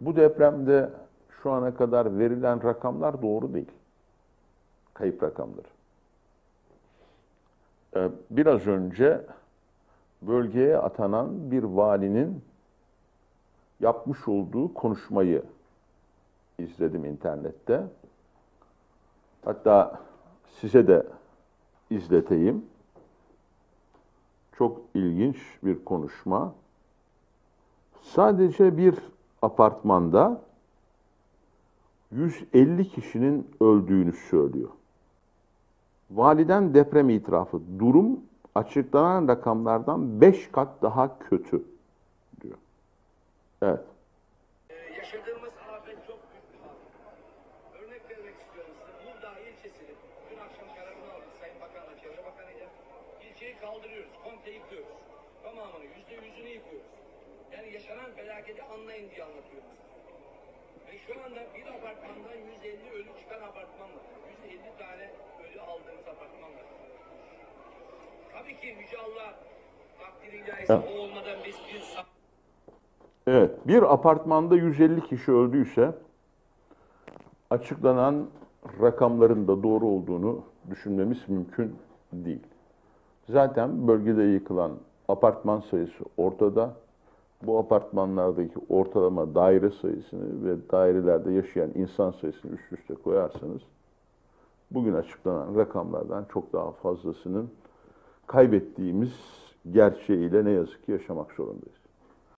Bu depremde şu ana kadar verilen rakamlar doğru değil. Kayıp rakamları. Ee, Biraz önce bölgeye atanan bir valinin yapmış olduğu konuşmayı izledim internette. Hatta size de izleteyim. Çok ilginç bir konuşma. Sadece bir apartmanda 150 kişinin öldüğünü söylüyor. Validen deprem itirafı. Durum açıklanan rakamlardan 5 kat daha kötü diyor. Evet. Kaldırıyoruz, komple yaşanan felaketi anlayın diye anlatıyorum. Ve şu anda bir apartmandan 150 ölü çıkan apartman var. 150 tane ölü aldığımız apartman var. Tabii ki Yüce Allah takdiriyle ise o olmadan biz bir Evet, bir apartmanda 150 kişi öldüyse açıklanan rakamların da doğru olduğunu düşünmemiz mümkün değil. Zaten bölgede yıkılan apartman sayısı ortada. Bu apartmanlardaki ortalama daire sayısını ve dairelerde yaşayan insan sayısını üst üste koyarsanız bugün açıklanan rakamlardan çok daha fazlasının kaybettiğimiz gerçeğiyle ne yazık ki yaşamak zorundayız.